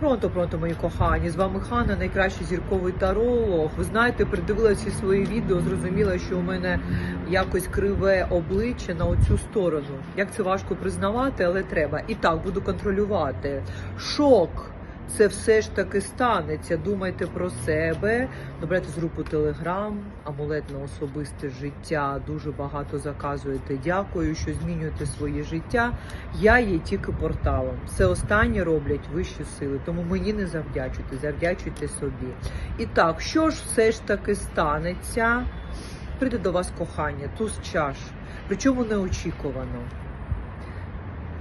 Пронто, пронто, мої кохані. З вами Ханна, найкращий зірковий таролог. Ви знаєте, придивилася свої відео, зрозуміла, що у мене якось криве обличчя на оцю сторону. Як це важко признавати, але треба. І так буду контролювати. Шок. Це все ж таки станеться. Думайте про себе. Добрайте з групу Телеграм, амулет на особисте життя. Дуже багато заказуєте. Дякую, що змінюєте своє життя. Я є тільки порталом. Все останнє роблять вищі сили, тому мені не завдячуйте, завдячуйте собі. І так, що ж все ж таки станеться? Прийде до вас кохання, туз чаш, причому неочікувано.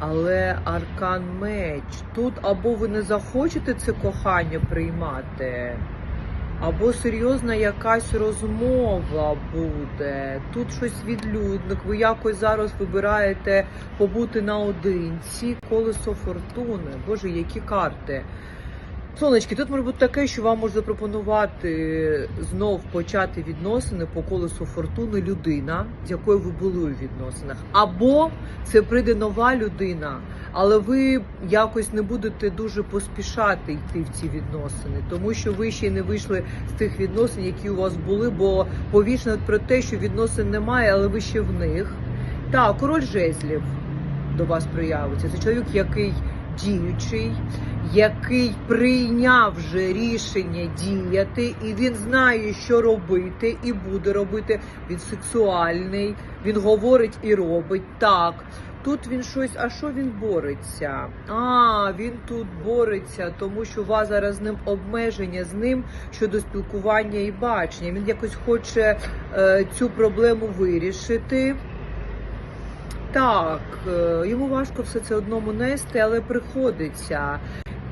Але аркан меч. Тут або ви не захочете це кохання приймати, або серйозна якась розмова буде. Тут щось відлюдник. Ви якось зараз вибираєте побути наодинці. Колесо фортуни. Боже, які карти. Сонечки, тут може бути таке, що вам може запропонувати знов почати відносини по колесу фортуни людина, з якою ви були у відносинах. Або це прийде нова людина, але ви якось не будете дуже поспішати йти в ці відносини, тому що ви ще й не вийшли з тих відносин, які у вас були, бо повішено про те, що відносин немає, але ви ще в них. Так, король жезлів до вас проявиться. Це чоловік, який діючий, який прийняв вже рішення діяти, і він знає, що робити, і буде робити. Він сексуальний, він говорить і робить так. Тут він щось, а що він бореться? А, він тут бореться, тому що у вас зараз з ним обмеження з ним щодо спілкування і бачення. Він якось хоче е, цю проблему вирішити. Так, е, йому важко все це одному нести, але приходиться.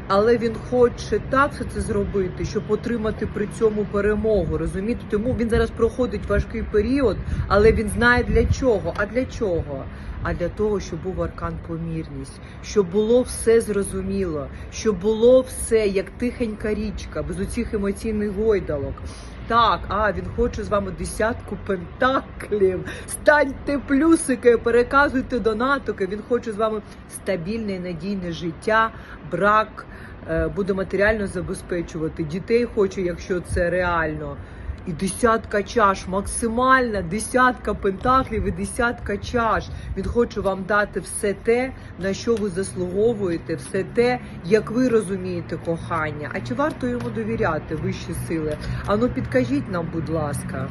Але він хоче так все це зробити, щоб отримати при цьому перемогу. Розумієте? Тому він зараз проходить важкий період, але він знає для чого. А для чого? А для того, щоб був аркан помірність, щоб було все зрозуміло, щоб було все як тихенька річка, без оцих емоційних гойдалок. Так, а він хоче з вами десятку пентаклів. Станьте плюсики, переказуйте донатики. Він хоче з вами стабільне і надійне життя, брак, е, буде матеріально забезпечувати. Дітей хоче, якщо це реально. І десятка чаш, максимальна десятка пентаклів і десятка чаш. Він хоче вам дати все те, на що ви заслуговуєте, все те, як ви розумієте кохання. А чи варто йому довіряти вищі сили? Ану, підкажіть нам, будь ласка.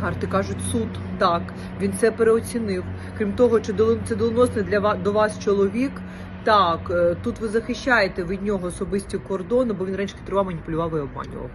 Карти кажуть суд. Так, він це переоцінив. Крім того, чи це доленосний для вас до вас чоловік. Так, е, тут ви захищаєте від нього особисті кордони, бо він раніше керував, маніпулював і обманював.